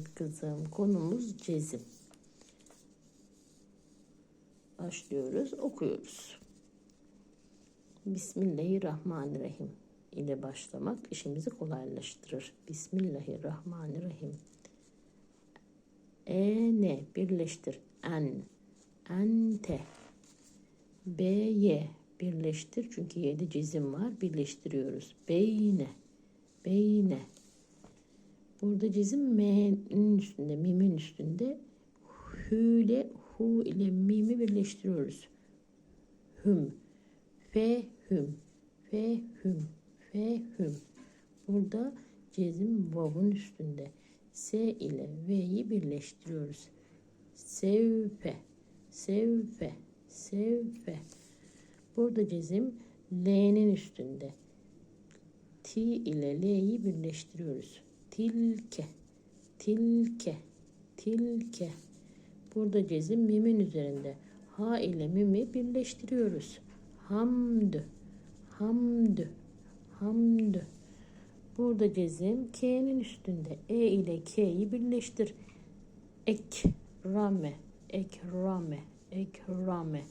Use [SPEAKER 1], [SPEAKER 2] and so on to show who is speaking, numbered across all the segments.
[SPEAKER 1] Evet kızım konumuz cezim. Başlıyoruz okuyoruz. Bismillahirrahmanirrahim ile başlamak işimizi kolaylaştırır. Bismillahirrahmanirrahim. E ne birleştir en ente B y birleştir çünkü y'de cezim var birleştiriyoruz. Beyne Burada cezim m'nin üstünde, mimin üstünde. Hü ile hu ile mimi birleştiriyoruz. Hüm. Fe hüm. Fe hüm. Fe hüm. Burada cezim vavun üstünde. S ile v'yi birleştiriyoruz. Sevfe. Sevfe. Sevfe. Burada cezim L'nin üstünde. T ile L'yi birleştiriyoruz tilke, tilke, tilke. Burada cezim mimin üzerinde. Ha ile mimi birleştiriyoruz. Hamdü, hamdü, hamdü. Burada cezim K'nin üstünde. E ile K'yi birleştir. Ekrame, ekrame, ekrame.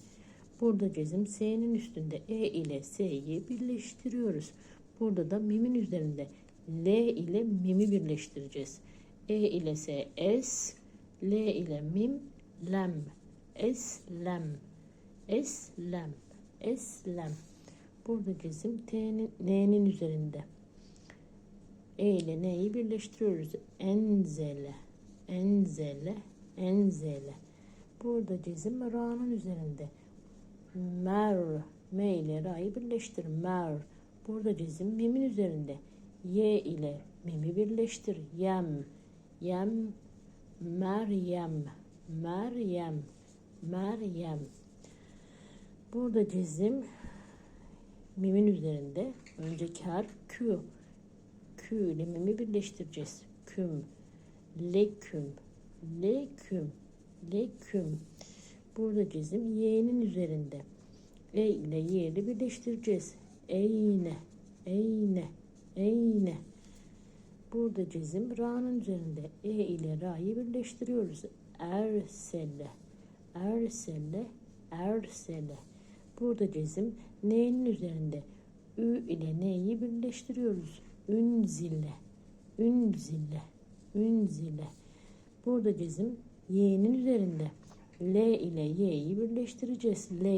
[SPEAKER 1] Burada cezim S'nin üstünde. E ile S'yi birleştiriyoruz. Burada da mimin üzerinde. L ile mimi birleştireceğiz. E ile S S, L ile mim lem. Eslem. Eslem. Eslem. Burada cezim T'nin N'nin üzerinde. E ile N'yi birleştiriyoruz. Enzele. Enzele. Enzele. Burada cezim Ra'nın üzerinde. Mer. M ile Ra'yı birleştir. Mer. Burada cezim mimin üzerinde. Y ile mimi birleştir. Yem, yem, Meryem, Meryem, Meryem. Burada cezim mimin üzerinde. Önceki harf Q. Q ile mimi birleştireceğiz. Küm, leküm, leküm, leküm. Burada cezim Y'nin üzerinde. E ile Y'yi birleştireceğiz. Eyne, eyne. Eyne. Burada cezim ra'nın üzerinde. E ile ra'yı birleştiriyoruz. Ersele. Ersele. Ersele. Burada cezim n'nin üzerinde. Ü ile n'yi birleştiriyoruz. Ünzile. Ünzile. Ünzile. Burada cezim y'nin üzerinde. L ile y'yi birleştireceğiz. L